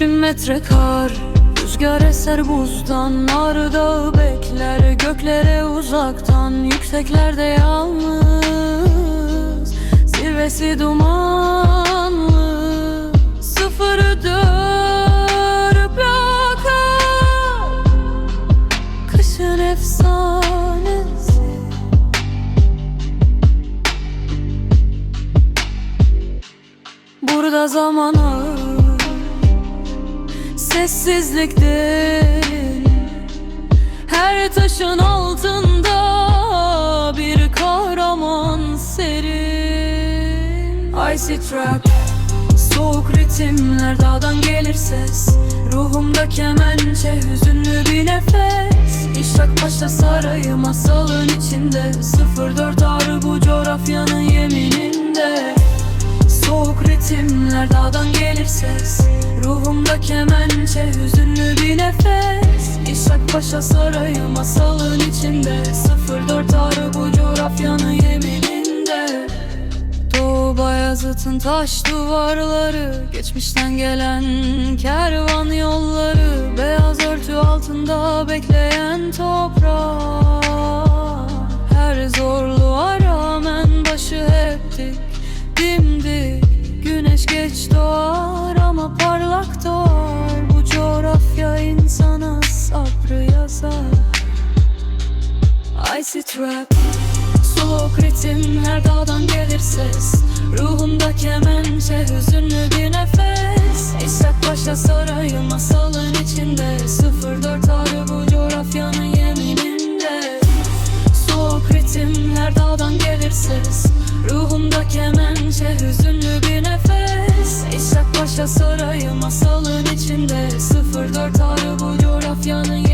bin metre kar Rüzgar eser buzdan Nar dağı bekler Göklere uzaktan Yükseklerde yalnız Zirvesi dumanlı. Sıfırı dörüp yakar Kışın efsanesi. Burada zaman ağır Sessizlik derin Her taşın altında Bir kahraman serin. Icy trap Soğuk ritimler dağdan gelir ses. Ruhumda kemençe hüzünlü bir nefes. İşrak başta sarayı masalın içinde. 04 ağrı bu coğrafyanın yemininde. Soğuk ritimler dağdan gelir ses. Ruhumda kemençe hüzünlü bir nefes. İşrak Paşa Sarayı masalın içinde. 04 ağrı bu coğrafyanın yemininde. Doğu Bayazıt'ın taş duvarları. Geçmişten gelen kervan yolları. Beyaz örtü altında bekleyen toprak Icy Trap Soğuk her dağdan gelir ses. Ruhumda kemençe hüzünlü bir nefes. İshak Paşa Sarayı masalın içinde. 04 tarih bu coğrafyanın yemininde. Soğuk ritim her dağdan gelir ses. Ruhumda kemençe hüzünlü bir nefes. İshak Paşa Sarayı masalın içinde. 04 tarih bu coğrafyanın yemininde